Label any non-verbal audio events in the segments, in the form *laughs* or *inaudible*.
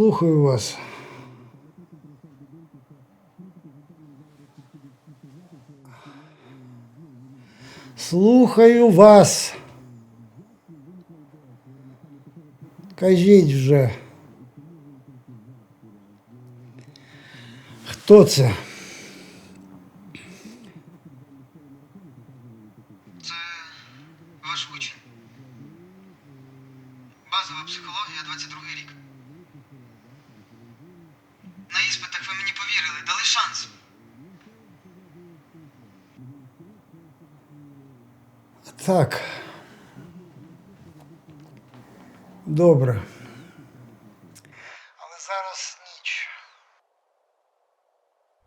Слухаю вас. Слухаю вас. Кажіть вже. Хто це? Це ваш учень. Базова психологія 22 рік. На іспитах ви мені повірили, дали шанс. Так. Добре. Але зараз ніч.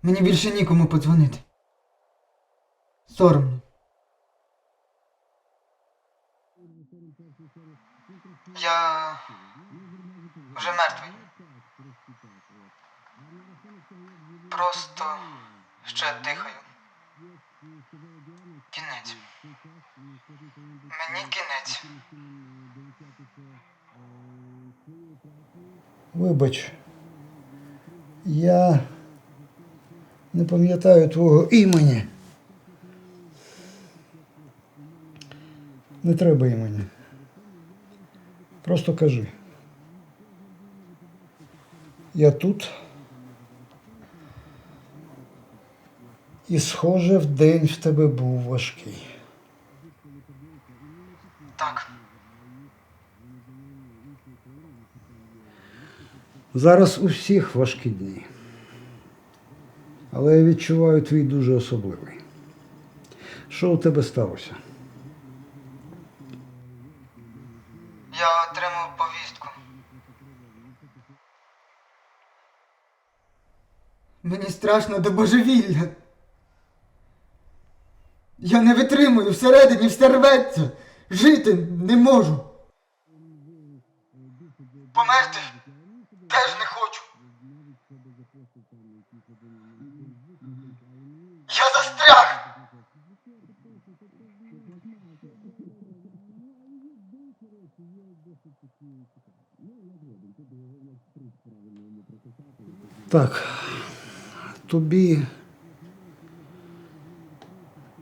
Мені більше нікому подзвонити. Соромно. Я вже мертвий. Просто ще дихаю. Кінець. Мені кінець. Вибач, я не пам'ятаю твого імені. Не треба імені. Просто кажи. Я тут. І, схоже, в день в тебе був важкий. Так. Зараз у всіх важкі дні. Але я відчуваю твій дуже особливий. Що у тебе сталося? Я отримав повістку. Мені страшно до божевілля. Я не витримую, всередині все рветься. Жити не можу. Померти теж не хочу. Я застряг. Так, тобі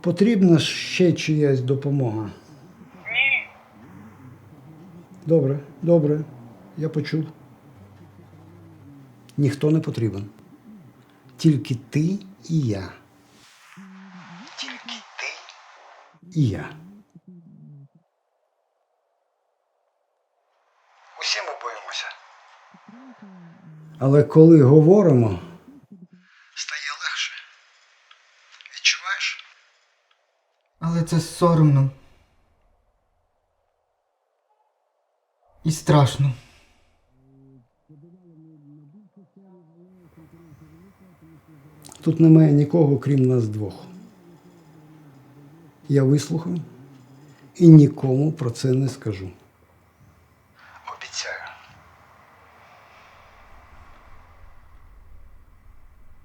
потрібна ще чиясь допомога? Ні. Добре, добре, я почув. Ніхто не потрібен. Тільки ти і я. Тільки ти і я. Усі ми боїмося. Але коли говоримо, це соромно. І страшно. Тут немає нікого, крім нас двох. Я вислухав і нікому про це не скажу. Обіцяю.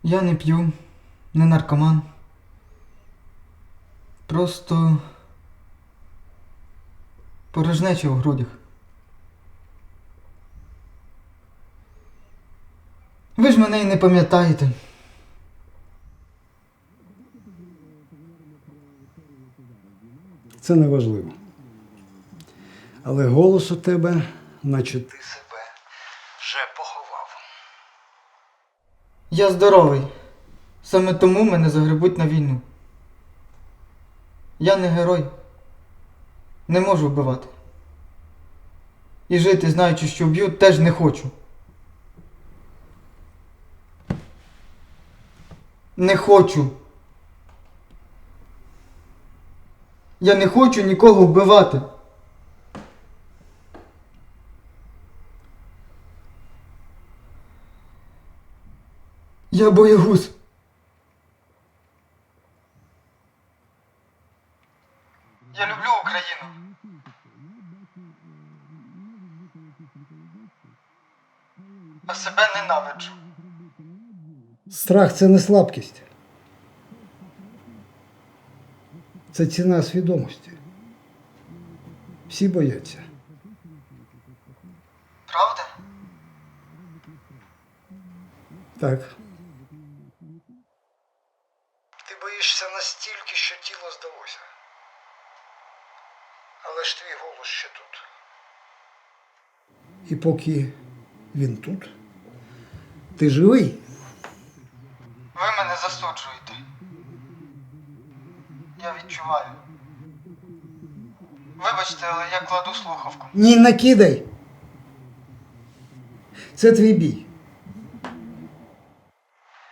Я не п'ю, не наркоман. Просто порожнеча у грудях. Ви ж мене і не пам'ятаєте. Це не важливо. Але голос у тебе, наче ти себе вже поховав. Я здоровий. Саме тому мене загребуть на війну. Я не герой, не можу вбивати. І жити, знаючи, що вб'ють, теж не хочу. Не хочу. Я не хочу нікого вбивати. Я боягуз. Страх це не слабкість. Це ціна свідомості. Всі бояться. Правда? Так. Ти боїшся настільки, що тіло здалося. Але ж твій голос ще тут. І поки він тут, ти живий. Ви мене засуджуєте. Відчуваю. Вибачте, але я кладу слухавку. Ні, накидай. Це твій бій.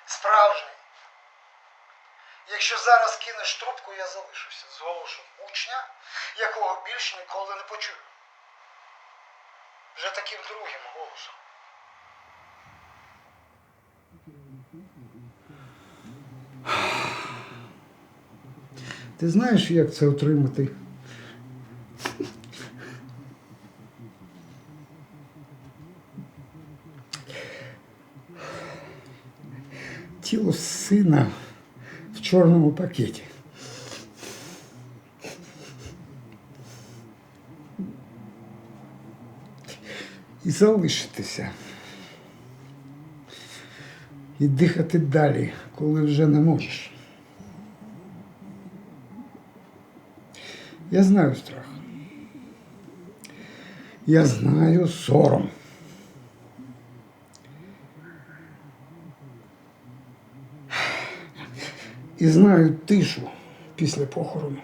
Справжній. Якщо зараз кинеш трубку, я залишуся з голосом учня, якого більш ніколи не почую. Вже таким другим голосом. Ти знаєш, як це отримати? Тіло сина в чорному пакеті. І залишитися. І дихати далі, коли вже не можеш. Я знаю страх. Я знаю сором. І знаю тишу після похорону.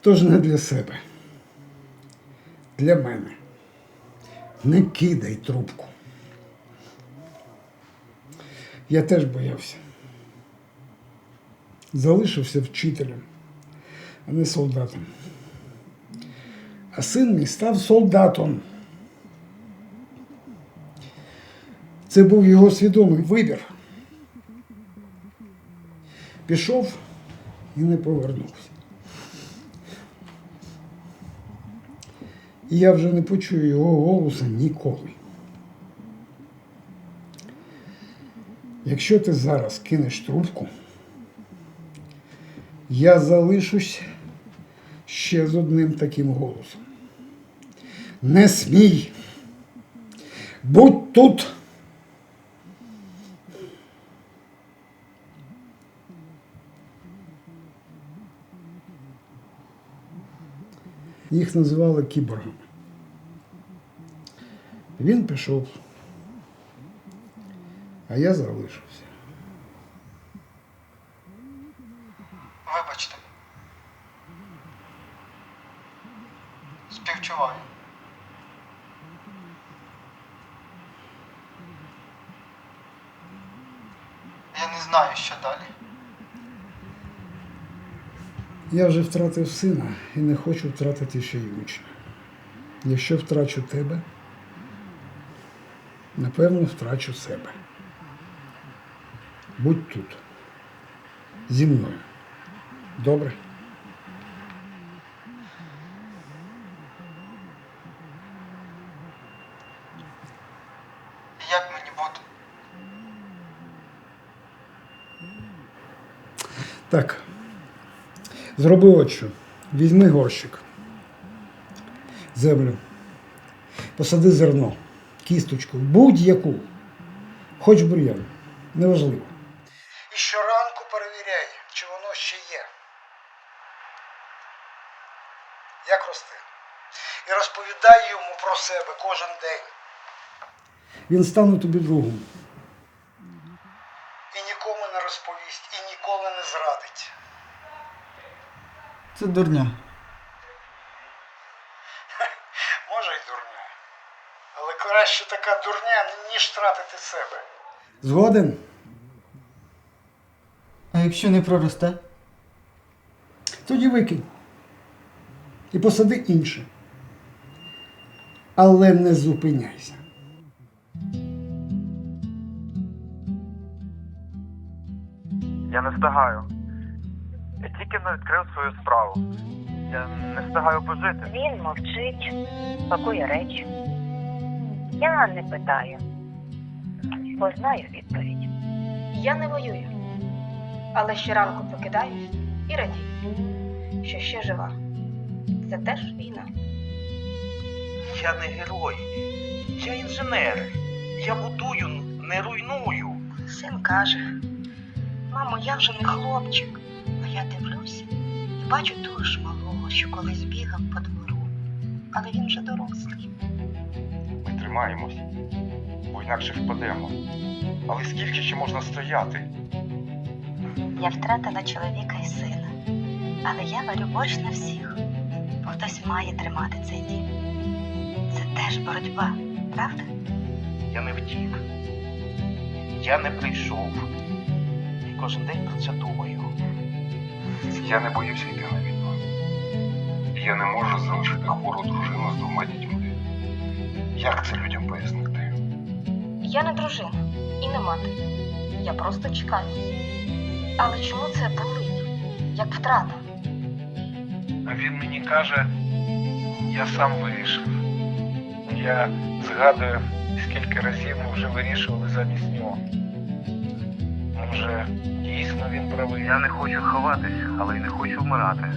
Тож не для себе. Для мене. Не кидай трубку. Я теж боявся. Залишився вчителем, а не солдатом. А син мій став солдатом. Це був його свідомий вибір. Пішов і не повернувся. І я вже не почую його голоса ніколи. Якщо ти зараз кинеш трубку, я залишусь ще з одним таким голосом. Не смій. Будь тут. Їх називали кіборгами. Він пішов, а я залишився. Вибачте. Співчуваю. Я не знаю, що далі. Я вже втратив сина і не хочу втратити ще й учня. Якщо втрачу тебе, напевно, втрачу себе. Будь тут. Зі мною. Добре? Як мені бути? Так. Зроби от що. Візьми горщик. Землю. Посади зерно, кісточку, будь-яку. Хоч бур'ян. Неважливо. І щоранку перевіряй, чи воно ще є. Як росте. І розповідай йому про себе кожен день. Він стане тобі другом. І нікому не розповість, і ніколи не зрадить. Це дурня. *laughs* Може й дурня. Але краще така дурня, ніж втратити себе. Згоден? А якщо не проросте? Тоді викинь. І посади інше. але не зупиняйся. Я не встигаю. Я тільки не відкрив свою справу. Я не встигаю пожити. Він мовчить, пакує речі. Я не питаю, бо знаю відповідь. Я не воюю, але щоранку прокидаюсь і радію, що ще жива. Це теж війна. Я не герой, я інженер. Я будую, не руйную. Син каже: Мамо, я вже не хлопчик. Я дивлюся і бачу того ж малого, що колись бігав по двору. Але він вже дорослий. Ми тримаємось, бо інакше впадемо. Але скільки ще можна стояти? Я втратила чоловіка і сина. Але я варю борщ на всіх, бо хтось має тримати цей дім. Це теж боротьба, правда? Я не втік. Я не прийшов. І кожен день про це думаю. Я не боюся йти на війну. Я не можу залишити хвору дружину з двома дітьми. Як це людям пояснити? Я не дружина і не мати. Я просто чекаю. Але чому це болить? Як втрата? А він мені каже, я сам вирішив. Я згадую, скільки разів ми вже вирішували замість нього. Може, дійсно він правий. Я не хочу ховатись, але й не хочу вмирати.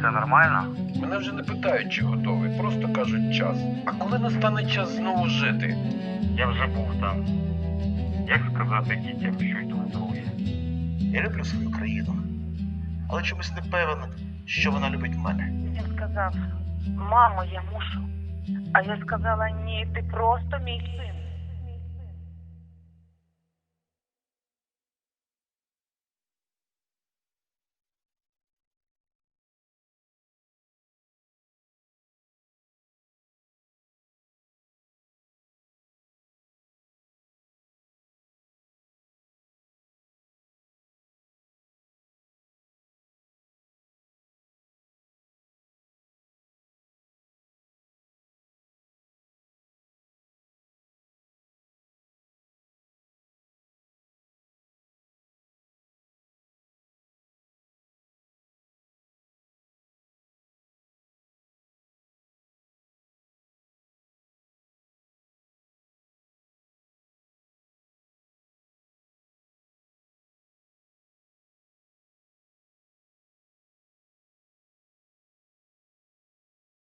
Це нормально? Мене вже не питають, чи готовий, просто кажуть час. А коли настане час знову жити? Я вже був там. Як сказати дітям, що йду в друге? Я люблю свою країну, але чомусь не певен, що вона любить мене. Він сказав: Мамо, я мушу. А я сказала, ні, ти просто мій син.